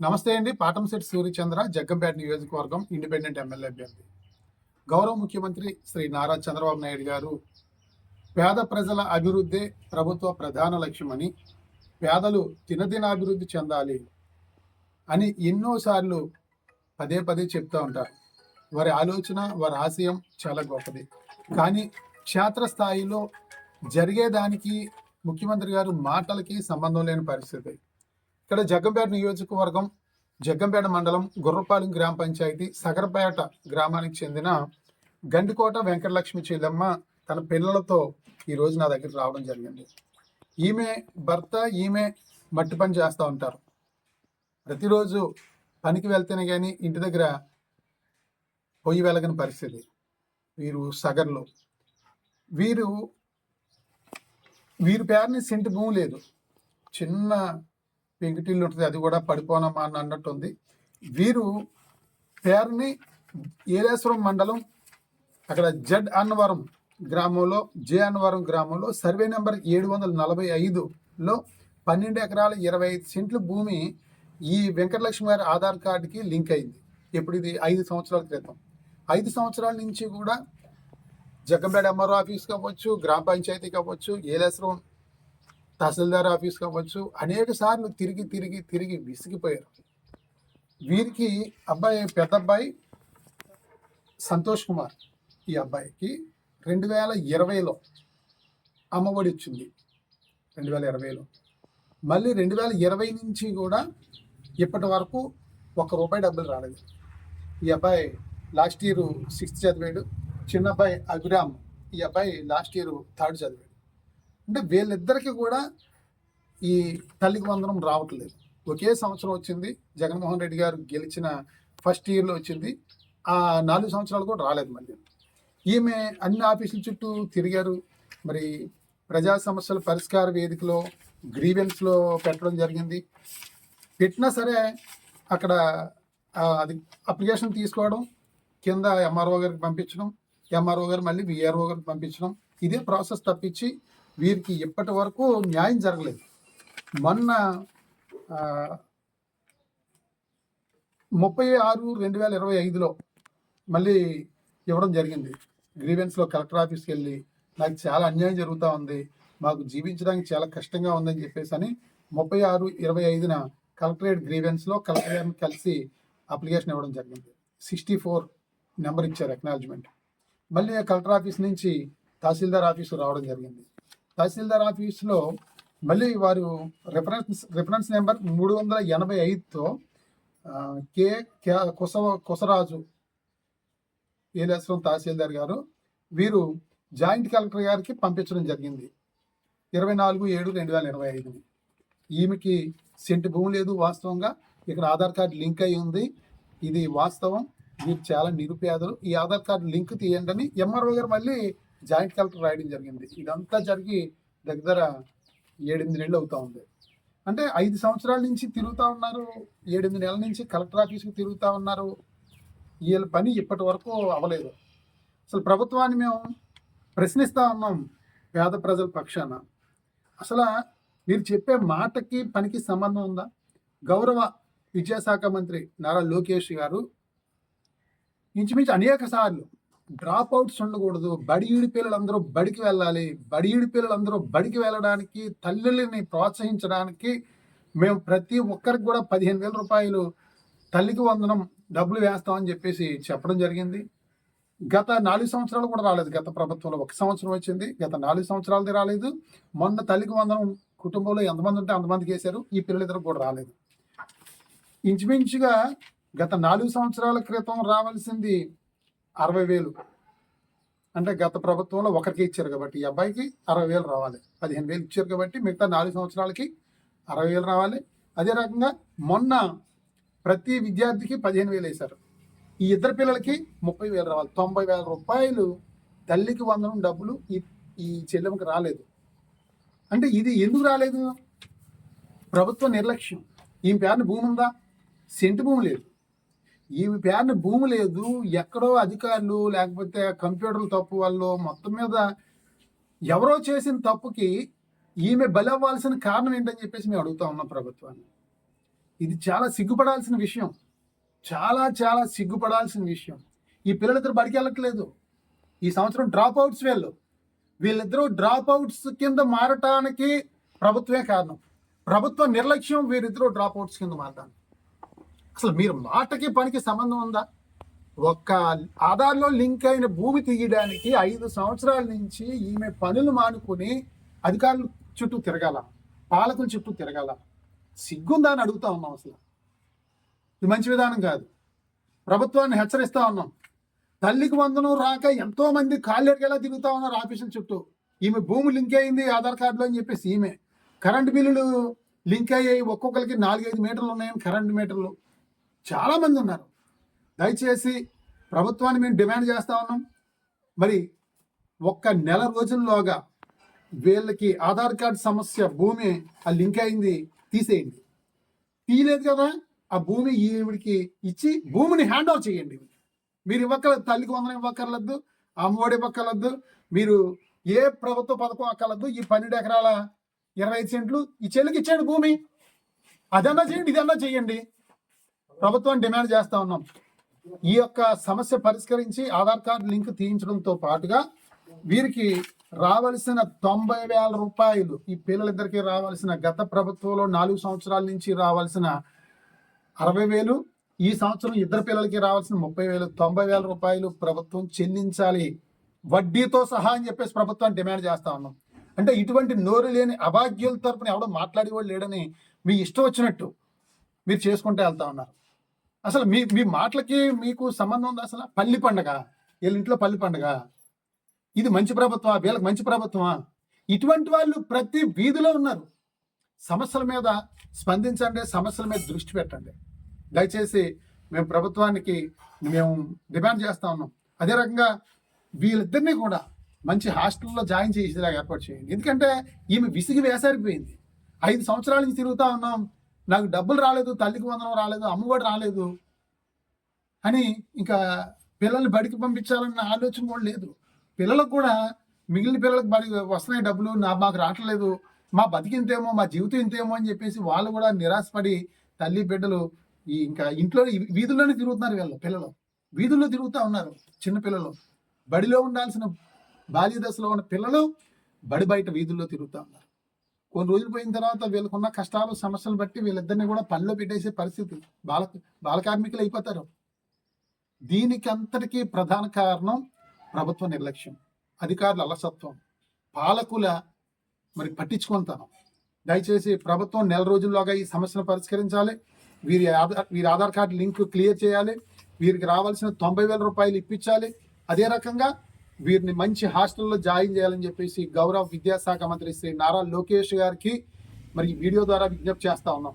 నమస్తే అండి. పాటంశెట్టి సూర్యచంద్ర జగ్గంపేట నియోజకవర్గం ఇండిపెండెంట్ ఎమ్మెల్యే అభ్యర్థి. గౌరవ ముఖ్యమంత్రి శ్రీ నారా చంద్రబాబు నాయుడు గారు పేద ప్రజల అభివృద్ధి ప్రభుత్వ ప్రధాన లక్ష్యమని పేదలు దినదినాభివృద్ధి చెందాలి అని ఎన్నోసార్లు పదే పదే చెప్తూ ఉంటారు. వారి ఆలోచన వారి ఆశయం చాలా గొప్పది. కానీ క్షేత్రస్థాయిలో జరిగేదానికి ముఖ్యమంత్రి గారు మాటలకి సంబంధం లేని పరిస్థితి. ఇక్కడ జగ్గంపేట నియోజకవర్గం జగ్గంపేట మండలం గుర్రపాలెం గ్రామ పంచాయతీ సగరపేట గ్రామానికి చెందిన గండికోట వెంకటలక్ష్మి చెల్లెమ్మ తన పిల్లలతో ఈ రోజు నా దగ్గర రావడం జరిగింది. ఈమె భర్త ఈమె మట్టి పని చేస్తూ ఉంటారు. ప్రతిరోజు పనికి వెళ్తేనే కానీ ఇంటి దగ్గర పొయ్యి వెలగని పరిస్థితి. వీరు సగర్లు. వీరు వీరి పేరుని సెంటు భూమి లేదు. చిన్న పెంకుటిల్లు ఉంటుంది అది కూడా పడిపోనమ్మా అని అన్నట్టుంది. వీరు పేరుని ఏలేశ్వరం మండలం అక్కడ జడ్ అన్నవరం గ్రామంలో జే అన్నవరం గ్రామంలో సర్వే నెంబర్ ఏడు వందల నలభై ఐదులో పన్నెండు ఎకరాల ఇరవై ఐదు సెంట్ల భూమి ఈ వెంకటలక్ష్మి గారి ఆధార్ కార్డుకి లింక్ అయింది. ఇప్పుడు ఇది ఐదు సంవత్సరాల క్రితం. ఐదు సంవత్సరాల నుంచి కూడా జగ్గంపేట ఎంఆర్ఓ ఆఫీస్ కావచ్చు గ్రామ పంచాయతీ కావచ్చు ఏలేశ్వరం తహసీల్దార్ ఆఫీస్ కావచ్చు అనేక సార్లు తిరిగి తిరిగి తిరిగి విసిగిపోయారు. వీరికి అబ్బాయి పెద్ద అబ్బాయి సంతోష్ కుమార్ ఈ అబ్బాయికి రెండు వేల ఇరవైలో అమ్మఒడి ఇచ్చింది రెండు వేల ఇరవైలో. మళ్ళీ రెండు వేల ఇరవై నుంచి కూడా ఇప్పటి వరకు ఒక్క రూపాయి డబ్బులు రాలేదు. ఈ అబ్బాయి లాస్ట్ ఇయర్ సిక్స్త్ చదివాడు. చిన్న అబ్బాయి అభిరామ్ ఈ అబ్బాయి లాస్ట్ ఇయర్ థర్డ్ చదివాడు. అంటే వీళ్ళిద్దరికి కూడా ఈ తల్లికి వందనం రావట్లేదు. ఒకే సంవత్సరం వచ్చింది జగన్మోహన్ రెడ్డి గారు గెలిచిన ఫస్ట్ ఇయర్లో వచ్చింది. ఆ నాలుగు సంవత్సరాలు కూడా రాలేదు మళ్ళీ. ఈమె అన్ని ఆఫీసుల చుట్టూ తిరిగారు. మరి ప్రజా సమస్యల పరిష్కార వేదికలో గ్రీవెన్స్లో పెట్టడం జరిగింది. పెట్టినా సరే అక్కడ అది అప్లికేషన్ తీసుకోవడం కింద ఎంఆర్ఓ గారికి పంపించడం ఎంఆర్ఓ గారు మళ్ళీ విఆర్ఓ గారికి పంపించడం ఇదే ప్రాసెస్ తప్పించి వీరికి ఇప్పటి వరకు న్యాయం జరగలేదు. మొన్న ముప్పై ఆరు రెండు వేల ఇరవై ఐదులో మళ్ళీ ఇవ్వడం జరిగింది. గ్రీవెన్స్లో కలెక్టర్ ఆఫీస్కి వెళ్ళి నాకు చాలా అన్యాయం జరుగుతూ ఉంది. మాకు జీవించడానికి చాలా కష్టంగా ఉందని చెప్పేసి అని ముప్పై ఆరు ఇరవై ఐదున కలెక్టరేట్ గ్రీవెన్స్లో కలెక్టర్ గారిని కలిసి అప్లికేషన్ ఇవ్వడం జరిగింది. సిక్స్టీ ఫోర్ నెంబర్ ఇచ్చారు అక్నాలజ్మెంట్ మళ్ళీ కలెక్టర్ ఆఫీస్ నుంచి తహసీల్దార్ ఆఫీసు రావడం జరిగింది. తహసీల్దార్ ఆఫీస్లో మళ్ళీ వారు రెఫరెన్స్ రిఫరెన్స్ నెంబర్ మూడు వందల ఎనభై ఐదుతో కే కే కుసవ కుసరాజు ఏలేశ్వరం తహసీల్దార్ గారు వీరు జాయింట్ కలెక్టర్ గారికి పంపించడం జరిగింది. ఇరవై నాలుగు ఏడు రెండు వేల ఇరవై ఐదు. ఈమెకి సెంటు భూమి లేదు వాస్తవంగా. ఇక్కడ ఆధార్ కార్డు లింక్ అయి ఉంది. ఇది వాస్తవం. వీరు చాలా నిరుపేదలు. ఈ ఆధార్ కార్డు లింక్ తీయండి అని ఎంఆర్ఓ గారు మళ్ళీ జాయింట్ కలెక్టర్ రాయడం జరిగింది. ఇదంతా జరిగి దగ్గర ఏడెనిమిది నెలలు అవుతా ఉంది. అంటే ఐదు సంవత్సరాల నుంచి తిరుగుతూ ఉన్నారు ఏడెనిమిది నెలల నుంచి కలెక్టర్ ఆఫీస్కి తిరుగుతూ ఉన్నారు. వీళ్ళ పని ఇప్పటి వరకు అవ్వలేదు. అసలు ప్రభుత్వాన్ని మేము ప్రశ్నిస్తూ ఉన్నాం పేద ప్రజల పక్షాన. అసలు మీరు చెప్పే మాటకి పనికి సంబంధం ఉందా? గౌరవ విద్యాశాఖ మంత్రి నారా లోకేష్ గారు ఇంచుమించు అనేక సార్లు డ్రాప్ అవుట్స్ ఉండకూడదు. బడియుడి పిల్లలందరూ బడికి వెళ్ళాలి. బడియుడి పిల్లలందరూ బడికి వెళ్ళడానికి తల్లుల్ని ప్రోత్సహించడానికి మేము ప్రతి ఒక్కరికి కూడా పదిహేను వేల రూపాయలు తల్లికి వందనం డబ్బులు వేస్తామని చెప్పేసి చెప్పడం జరిగింది. గత నాలుగు సంవత్సరాలు కూడా రాలేదు. గత ప్రభుత్వంలో ఒక సంవత్సరం వచ్చింది. గత నాలుగు సంవత్సరాలది రాలేదు. మొన్న తల్లికి వందనం కుటుంబంలో ఎంతమంది ఉంటే అంతమందికి వేశారు. ఈ పిల్లలిద్దరు కూడా రాలేదు. ఇంచుమించుగా గత నాలుగు సంవత్సరాల క్రితం రావాల్సింది అరవై వేలు. అంటే గత ప్రభుత్వంలో ఒకరికి ఇచ్చారు కాబట్టి ఈ అబ్బాయికి అరవై వేలు రావాలి. పదిహేను వేలు ఇచ్చారు కాబట్టి మిగతా నాలుగు సంవత్సరాలకి అరవై వేలు రావాలి. అదే రకంగా మొన్న ప్రతి విద్యార్థికి పదిహేను వేలు వేశారు. ఈ ఇద్దరు పిల్లలకి ముప్పై వేలు రావాలి. తొంభై వేల రూపాయలు తల్లికి వందనం డబ్బులు ఈ ఈ చెల్లెమ్మకి రాలేదు. అంటే ఇది ఎందుకు రాలేదు? ప్రభుత్వ నిర్లక్ష్యం. ఈమె పేరున భూమి ఉందా? సెంటు భూమి లేదు. ఈమె పేరున భూమి లేదు. ఎక్కడో అధికారులు లేకపోతే కంప్యూటర్ల తప్పు వాళ్ళు మొత్తం మీద ఎవరో చేసిన తప్పుకి ఈమె బలవ్వాల్సిన కారణం ఏంటని చెప్పేసి మేము అడుగుతా ఉన్నాం ప్రభుత్వాన్ని. ఇది చాలా సిగ్గుపడాల్సిన విషయం. చాలా చాలా సిగ్గుపడాల్సిన విషయం. ఈ పిల్లలిద్దరు బడికి వెళ్ళట్లేదు. ఈ సంవత్సరం డ్రాప్ అవుట్స్ వీళ్ళు. వీళ్ళిద్దరూ డ్రాప్ అవుట్స్ కింద మారటానికి ప్రభుత్వమే కారణం. ప్రభుత్వ నిర్లక్ష్యం వీరిద్దరూ డ్రాప్ అవుట్స్ కింద మారటానికి. అసలు మీరు మాటకి పనికి సంబంధం ఉందా? ఒక్క ఆధార్లో లింక్ అయిన భూమి తీయడానికి ఐదు సంవత్సరాల నుంచి ఈమె పనులు మానుకుని అధికారుల చుట్టూ తిరగాల పాలకుల చుట్టూ తిరగాల. సిగ్గుందా అని అడుగుతా ఉన్నాం అసలు. ఇది మంచి విధానం కాదు. ప్రభుత్వాన్ని హెచ్చరిస్తా ఉన్నాం. తల్లికి వందనం రాక ఎంతో మంది కాళ్ళెరిగేలా తిరుగుతా ఉన్నారు ఆఫీసుల చుట్టూ. ఈమె భూమి లింక్ అయింది ఆధార్ కార్డులో అని చెప్పేసి ఈమె. కరెంటు బిల్లులు లింక్ అయ్యాయి ఒక్కొక్కరికి నాలుగైదు మీటర్లు ఉన్నాయని కరెంటు మీటర్లు. చాలామంది ఉన్నారు. దయచేసి ప్రభుత్వాన్ని మేము డిమాండ్ చేస్తా ఉన్నాం. మరి ఒక్క నెల రోజుల్లోగా వీళ్ళకి ఆధార్ కార్డ్ సమస్య భూమి ఆ లింక్ అయింది తీసేయండి. తీయలేదు కదా ఆ భూమి ఈవిడికి ఇచ్చి భూమిని హ్యాండ్ ఓవర్ చేయండి. మీరు ఇవ్వక్కర్లేదు తల్లికి వందనం ఇవ్వక్కర్లేదు అమ్మఒడి ఇవ్వక్కర్లేదు మీరు ఏ ప్రభుత్వ పథకం అక్కర్లేదు ఈ పన్నెండు ఎకరాల ఇరవై ఐదు సెంట్లు ఈ చెల్లికి ఇచ్చేయండి భూమి. అదన్నా చేయండి ఇదన్నా చేయండి. ప్రభుత్వం డిమాండ్ చేస్తా ఉన్నాం. ఈ యొక్క సమస్య పరిష్కరించి ఆధార్ కార్డు లింక్ తీయించడంతో పాటుగా వీరికి రావలసిన తొంభై వేల రూపాయలు ఈ పిల్లలిద్దరికి రావాల్సిన గత ప్రభుత్వంలో నాలుగు సంవత్సరాల నుంచి రావాల్సిన అరవై వేలు ఈ సంవత్సరం ఇద్దరు పిల్లలకి రావాల్సిన ముప్పై వేలు తొంభై వేల రూపాయలు ప్రభుత్వం చెల్లించాలి. వడ్డీతో సహా అని చెప్పేసి ప్రభుత్వాన్ని డిమాండ్ చేస్తా ఉన్నాం. అంటే ఇటువంటి నోరు లేని అభాగ్యుల తరపున ఎవడో మాట్లాడేవాడు లేడని మీ ఇష్టం వచ్చినట్టు మీరు చేసుకుంటే వెళ్తా ఉన్నారు. అసలు మీ మీ మాటలకి మీకు సంబంధం ఉందా అసలు? పల్లి పండగ. వీళ్ళ ఇంట్లో పల్లి పండగ. ఇది మంచి ప్రభుత్వమా? వీళ్ళకి మంచి ప్రభుత్వమా? ఇటువంటి వాళ్ళు ప్రతి వీధిలో ఉన్నారు. సమస్యల మీద స్పందించండి సమస్యల మీద దృష్టి పెట్టండి. దయచేసి మేము ప్రభుత్వానికి మేము డిమాండ్ చేస్తా ఉన్నాం. అదే రకంగా వీళ్ళిద్దరినీ కూడా మంచి హాస్టల్లో జాయిన్ చేసేలాగా ఏర్పాటు చేయండి. ఎందుకంటే ఈమె విసిగి వేసారిపోయింది. ఐదు సంవత్సరాల నుంచి తిరుగుతూ ఉన్నాం. నాకు డబ్బులు రాలేదు తల్లికి వందనం రాలేదు అమ్మఒడి రాలేదు అని ఇంకా పిల్లల్ని బడికి పంపించాలన్న ఆలోచన కూడా లేదు. పిల్లలకు కూడా మిగిలిన పిల్లలకు బడి వస్తున్నాయి డబ్బులు నా మాకు రావట్లేదు మా బతికింతేమో మా జీవితం ఇంతేమో అని చెప్పేసి వాళ్ళు కూడా నిరాశపడి తల్లి బిడ్డలు ఈ ఇంకా ఇంట్లో వీధుల్లోనే తిరుగుతున్నారు వీళ్ళు పిల్లలు. వీధుల్లో తిరుగుతూ ఉన్నారు చిన్న పిల్లలు. బడిలో ఉండాల్సిన బాల్య దశలో ఉన్న పిల్లలు బడి బయట వీధుల్లో తిరుగుతూ ఉన్నారు. కొన్ని రోజులు పోయిన తర్వాత వీళ్ళకున్న కష్టాలు సమస్యలు బట్టి వీళ్ళిద్దరిని కూడా పనిలో పెట్టేసే పరిస్థితి. బాల బాల కార్మికులు అయిపోతారు. దీనికి అంతటికీ ప్రధాన కారణం ప్రభుత్వ నిర్లక్ష్యం అధికారుల అలసత్వం. పాలకుల మరి పట్టించుకుంటాను దయచేసి ప్రభుత్వం నెల రోజుల్లోగా ఈ సమస్యను పరిష్కరించాలి. వీరి ఆధార్ వీరి ఆధార్ కార్డు లింక్ క్లియర్ చేయాలి. వీరికి రావాల్సిన తొంభై వేల రూపాయలు ఇప్పించాలి. అదే రకంగా వీరిని మంచి హాస్టల్లో జాయిన్ చేయాలని చెప్పేసి గౌరవ విద్యాశాఖ మంత్రి శ్రీ నారా లోకేష్ గారికి మరి వీడియో ద్వారా విజ్ఞప్తి చేస్తా ఉన్నాం.